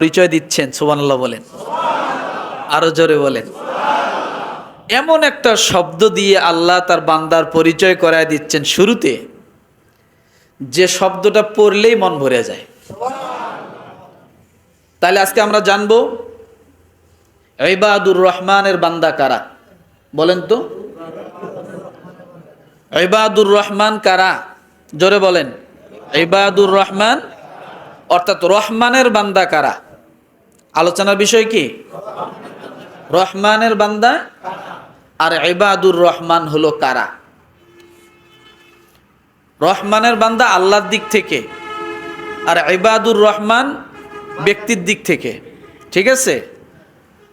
পরিচয় দিচ্ছেন, সুবহানাল্লাহ বলেন। আরও জোরে বলেন। এমন একটা শব্দ দিয়ে আল্লাহ তার বান্দার পরিচয় করায় দিচ্ছেন শুরুতে, যে শব্দটা পড়লেই মন ভরে যায়। তাহলে আজকে আমরা জানব, ইবাদুর রহমানের বান্দা কারা? বলেন তো। ইবাদুর রহমান কারা? জোরে বলেন। ইবাদুর রহমান, অর্থাৎ রহমানের বান্দা কারা? আলোচনার বিষয় কি? রহমানের বান্দা আর ইবাদুর রহমান হলো কারা? রহমানের বান্দা আল্লাহর দিক থেকে আর ইবাদুর রহমান ব্যক্তির দিক থেকে। ঠিক আছে?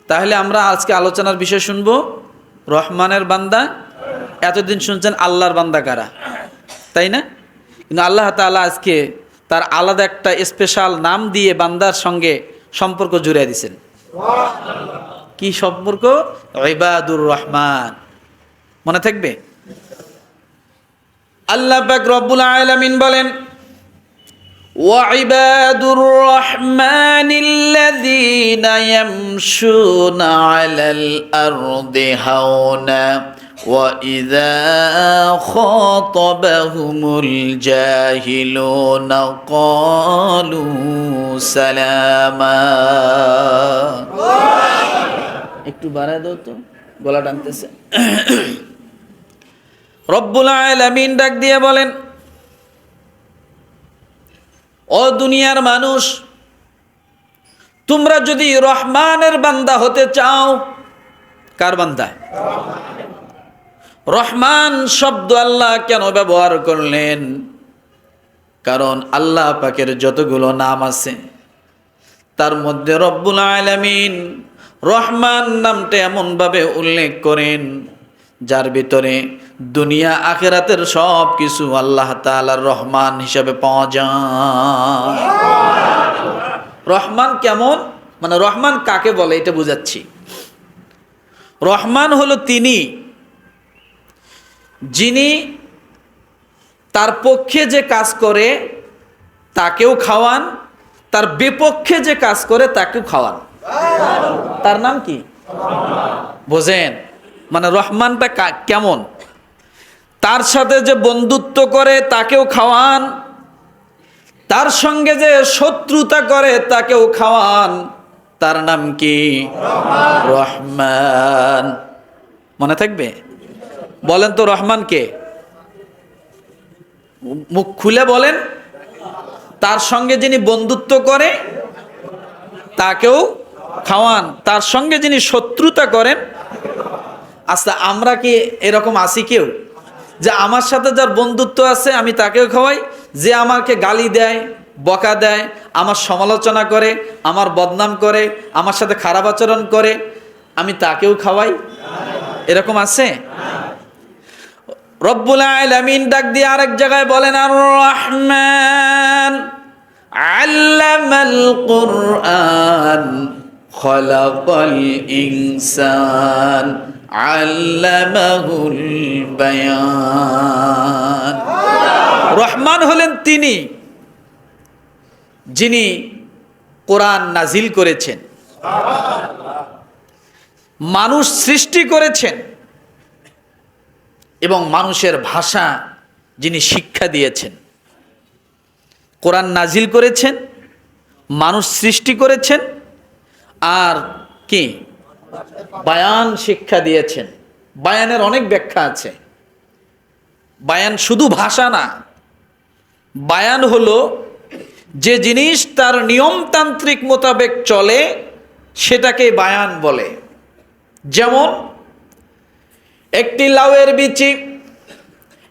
তাহলে আমরা আজকে আলোচনার বিষয় শুনব, রহমানের বান্দা এতদিন শুনছেন আল্লাহর বান্দা কারা? তাই না? কিন্তু আল্লাহ তাআলা আজকে তার আলাদা একটা স্পেশাল নাম দিয়ে বান্দার সঙ্গে সম্পর্ক জুড়ে দিছেন কি সম্পর্ক ইবাদুর রহমান মনে থাকবে আল্লাহ পাক রব্বুল আলামিন বলেন وعباد الرحمن الذين يمشون على الأرض هونا وإذا خاطبهم الجاهلون قالوا سلاما একটু বাড়ায় দাও তো গলা টানতেছে রব্বুল আলামিন ডাক দিয়ে বলেন ও দুনিয়ার মানুষ তোমরা যদি রহমানের বান্দা হতে চাও কার বান্দা রহমান শব্দ আল্লাহ কেন ব্যবহার করলেন? কারণ আল্লাহ পাকের যতগুলো নাম আছে, তার মধ্যে রব্বুল আলামিন রহমান নামটা এমনভাবে উল্লেখ করেন, যার ভিতরে দুনিয়া আখেরাতের সব কিছু আল্লাহ তাআলার রহমান হিসাবে পাওয়া যায়। রহমান কেমন? মানে রহমান কাকে বলে? এটা বুঝাচ্ছি। রহমান হলো তিনি যিনি তার পক্ষে যে কাজ করে, তাকেও খাওয়ান। তার বিপক্ষে যে কাজ করে, তাকেও খাওয়ান। তার নাম কি? বোঝেন মানে রহমানটা কেমন? তার সাথে যে বন্ধুত্ব করে, তাকেও খাওয়ান। তার সঙ্গে যে শত্রুতা করে, তাকেও খাওয়ান। তার নাম কি? রহমান। মনে থাকবে? বলেন তো রহমান কে? মুখ খুলে বলেন। তার সঙ্গে যিনি বন্ধুত্ব করে, তাকেও খাওয়ান। তার সঙ্গে যিনি শত্রুতা করেন আচ্ছা আমরা কি এরকম আছি কেউ? যে আমার সাথে যার বন্ধুত্ব আছে, আমি তাকেও খাওয়াই। যে আমাকে গালি দেয়, বকা দেয়, আমার সমালোচনা করে, আমার বদনাম করে, আমার সাথে খারাপ আচরণ করে, আমি তাকেও খাওয়াই। এরকম আছে? রব্বুল ডাক দিয়ে আরেক জায়গায় বলেন আর রহমান ইনসান রহমান হলেন তিনি যিনি কোরআন নাজিল করেছেন। মানুষ সৃষ্টি করেছেন। এবং মানুষের ভাষা যিনি শিক্ষা দিয়েছেন, কোরআন নাজিল করেছেন, মানুষ সৃষ্টি করেছেন, আর কি? বায়ান শিক্ষা দিয়েছেন। বায়ানের অনেক ব্যাখ্যা আছে। বায়ান শুধু ভাষা না, বায়ান হলো যে জিনিস তার নিয়মতান্ত্রিক মোতাবেক চলে, সেটাকে বায়ান বলে। যেমন একটি লাউয়ের বিচি,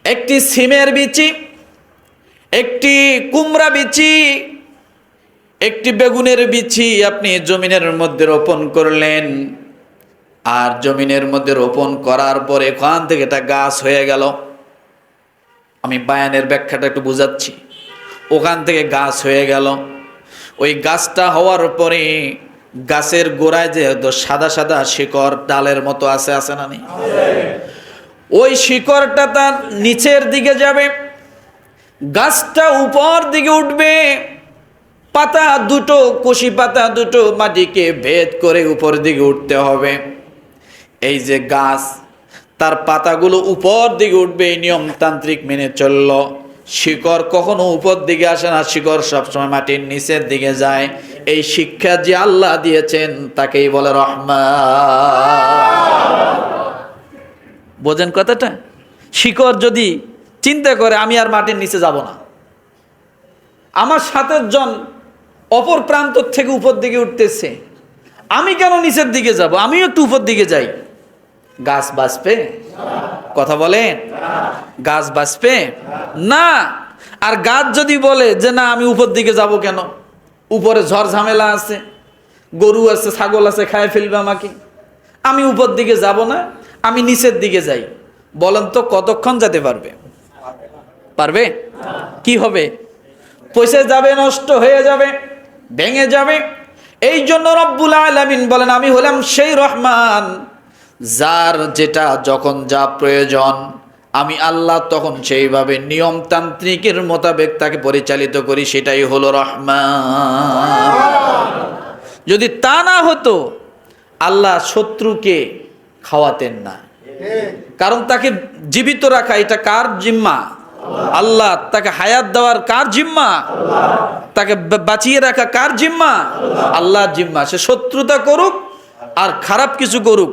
একটি সিমের বিচি, একটি কুমড়া বিচি, একটি বেগুনের বিচি আপনি জমিনের মধ্যে রোপণ করলেন। আর জমিনের মধ্যে রোপণ করার পরে এখান থেকে এটা গাছ হয়ে গেল। আমি বায়ানের ব্যাখ্যাটা একটু বুঝাচ্ছি। ওখান থেকে গাছ হয়ে গেল। ওই গাছটা হওয়ার পরে গাছের গোড়ায় যে সাদা সাদা শিকড় ডালের মতো আছে আছে না নেই ওই শিকড়টা তার নিচের দিকে যাবে, গাছটা উপর দিকে উঠবে, পাতা দুটো, কুশি পাতা দুটো মাটিকে ভেদ করে উপর দিকে উঠতে হবে। এই যে গাছ, তার পাতাগুলো উপর দিকে উঠবে, এই নিয়মতান্ত্রিক মেনে চলল। শিকড় কখনো উপর দিকে আসে না, শিকড় সবসময় মাটির নিচের দিকে যায়। এই শিক্ষা যে আল্লাহ দিয়েছেন, তাকেই বলে রহমান। বোঝেন কথাটা? শিকড় যদি চিন্তা করে, আমি আর মাটির নিচে যাব না। আমার সাতের জন অপর প্রান্ত থেকে উপর দিকে উঠতেছে। আমি কেন নিচের দিকে যাব? আমিও একটু উপর দিকে যাই। গাছ বাঁচবে? কথা বলেন? গাছ বাঁচবে? না। আর গাছ যদি বলে যে, না, আমি উপর দিকে যাব কেন? উপরে ঝড় ঝামেলা আছে, গরু আছে, ছাগল আছে, খায় ফেলবে আমাকে। আমি উপর দিকে যাব না, আমি নিচের দিকে যাই। বলেন তো কতক্ষণ যেতে পারবে? পারবে? কি হবে? পয়সা যাবে, নষ্ট হয়ে যাবে, ভেঙে যাবে। এই জন্য রব্বুল আলামিন বলেন, আমি হলাম সেই রহমান, যার যেটা যখন যা প্রয়োজন আমি আল্লাহ তখন সেইভাবে নিয়মতান্ত্রিকের মোতাবেক তাকে পরিচালিত করি, সেটাই হলো রহমান। যদি তা না হতো, আল্লাহ শত্রুকে খাওয়াতেন না। কারণ তাকে জীবিত রাখা, এটা কার জিম্মা? আল্লাহ। তাকে হায়াত দেওয়ার কার জিম্মা? তাকে বাঁচিয়ে রাখা কার জিম্মা? আল্লাহর জিম্মা। সে শত্রুতা করুক আর খারাপ কিছু করুক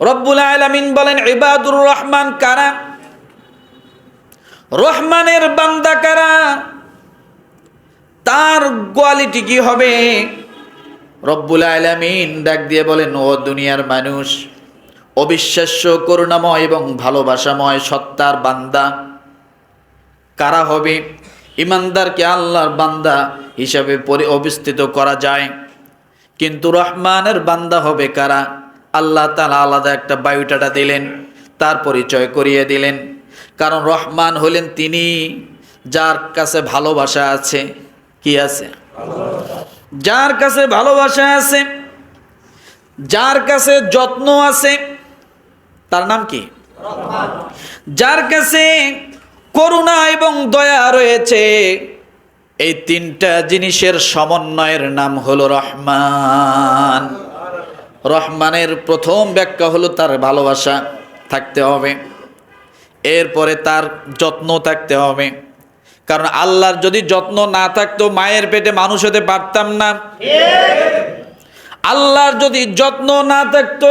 রব্বুল আলামিন বলেন, ইবাদুর রহমান কারা? রহমানের বান্দা কারা? তার কোয়ালিটি কি হবে? রব্বুল আলামিন ডাক দিয়ে বলেন, ও দুনিয়ার মানুষ, অবিশ্বাস্য, করুণাময় এবং ভালোবাসাময়, সত্তার বান্দা কারা হবে? ইমানদারকে আল্লাহর বান্দা হিসাবে পরি, অবস্থিত করা যায়। কিন্তু রহমানের বান্দা হবে কারা? আল্লাহ তালা আলাদা একটা বায়ুটাটা দিলেন, তার পরিচয় করিয়ে দিলেন। কারণ রহমান হলেন তিনি যার কাছে ভালোবাসা আছে। কি আছে? যার কাছে ভালোবাসা আছে, যার কাছে যত্ন আছে, তার নাম কি? যার কাছে করুণা এবং দয়া রয়েছে, এই তিনটা জিনিসের সমন্বয়ের নাম হলো রহমান। রহমানের প্রথম ব্যাখ্যা হলো তার ভালোবাসা থাকতে হবে। এরপরে তার যত্ন থাকতে হবে। কারণ আল্লাহর যদি যত্ন না থাকতো, মায়ের পেটে মানুষ হতে পারতাম না। আল্লাহর যদি যত্ন না থাকতো,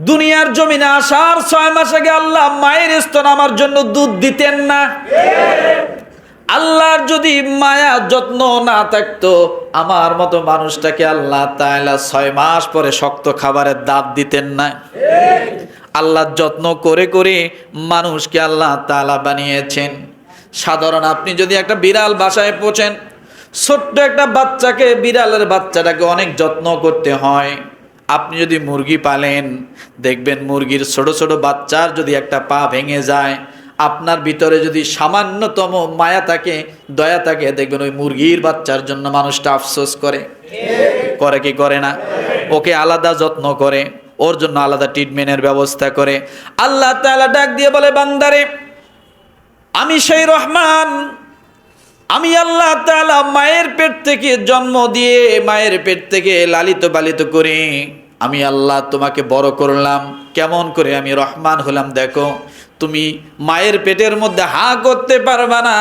দুনিয়ার জমিনে আসার ছয় মাস আগে আল্লাহ মায়ের স্তন আমার জন্য দুধ দিতেন না। আল্লাহর যদি মায়া যত্ন না থাকতো, আমার মতো মানুষটাকে আল্লাহ তাআলা ছয় মাস পরে শক্ত খাবারের দাঁত দিতেন না। আল্লাহ যত্ন করে করে মানুষকে আল্লাহ তাআলা বানিয়েছেন। সাধারণ আপনি যদি একটা বিড়াল বাসায় পোছেন, ছোট্ট একটা বাচ্চাকে, বিড়ালের বাচ্চাটাকে অনেক যত্ন করতে হয়। আপনি যদি মুরগি পালেন, দেখবেন মুরগির ছোট ছোট বাচ্চার যদি একটা পা ভেঙে যায় আপনার ভিতরে যদি সামান্যতম মায়া থাকে, দয়া থাকে, দেখবেন ওই মুরগির বাচ্চার জন্য মানুষটা আফসোস করে। করে কি করে না? ওকে আলাদা যত্ন করে, ওর জন্য আলাদা ট্রিটমেন্টের ব্যবস্থা করে। আল্লাহ তালা ডাক দিয়ে বলে, বান্দারে, আমি সেই রহমান। আমি আল্লাহ তালা মায়ের পেট থেকে জন্ম দিয়ে মায়ের পেট থেকে লালিত পালিত করে। আমি আল্লাহ তোমাকে বড় করলাম। কেমন করে আমি রহমান হলাম দেখো। তুমি মায়ের পেটের মধ্যে হা করতে পারবা না।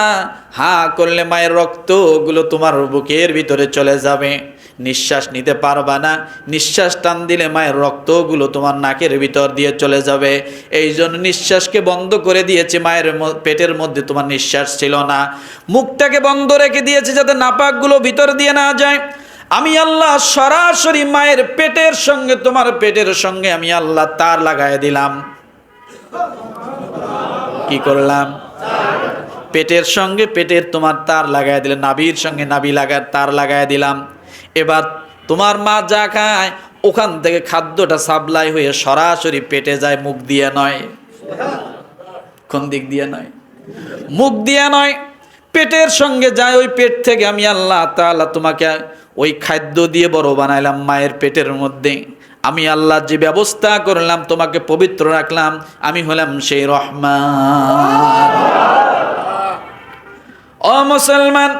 হা করলে মায়ের রক্তগুলো তোমার বুকের ভিতরে চলে যাবে। নিঃশ্বাস নিতে পারবা না। নিঃশ্বাস টান দিলে মায়ের রক্তগুলো তোমার নাকের ভিতর দিয়ে চলে যাবে। এই জন্য নিঃশ্বাসকে বন্ধ করে দিয়েছে মায়ের পেটের মধ্যে তোমার নিঃশ্বাস ছিল না। মুখটাকে বন্ধ রেখে দিয়েছে যাতে নাপাকগুলো ভিতর দিয়ে না যায়। আমি আল্লাহ সরাসরি মায়ের পেটের সঙ্গে, তোমার পেটের সঙ্গে আমি আল্লাহ তার লাগাই দিলাম। কি করলাম? পেটের সঙ্গে পেটের তোমার তার লাগাই দিলাম, নাভির সঙ্গে নাভি লাগা তার লাগাই দিলাম। এবার তোমার মা যা খায়, ওখান থেকে খাদ্যটা সাপ্লাই হয়ে সরাসরি পেটে যায়, মুখ দিয়ে নয়। কোন দিক দিয়ে নয়? মুখ দিয়ে নয় পেটের সঙ্গে যায়, ওই পেট থেকে আমি আল্লাহ তাআলা তোমাকে ওই খাদ্য দিয়ে বড় বানাইলাম মায়ের পেটের মধ্যে। আমি আল্লাহ যে ব্যবস্থা করলাম, তোমাকে পবিত্র রাখলাম, আমি হলাম সেই রহমান। ও মুসলমান,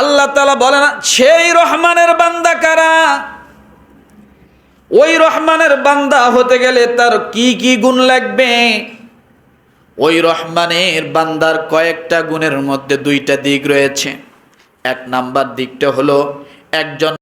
আল্লাহ তালা বলে না, সেই রহমানের বান্দা কারা? ওই রহমানের বান্দা হতে গেলে তার কি কি গুণ লাগবে? ওই রহমানের বান্দার কয়েকটা গুণের মধ্যে দুইটা দিক রয়েছে। এক নাম্বার দিকটা হলো একজন